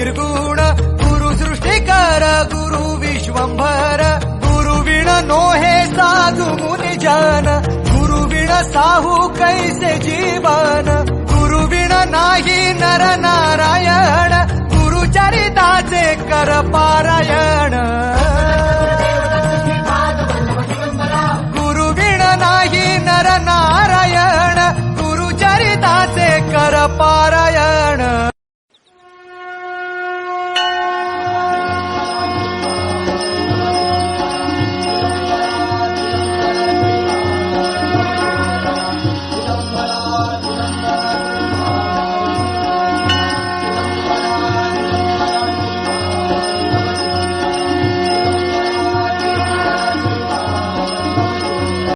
निर्गुण गुरु विश्वंभर गुरु विश्वम्भर गुरुविण नोहे साधु मुनि मुनिजन गुरु साहु कैसे जीवन गुरुविण नाही नर नारायण गुरुचरिता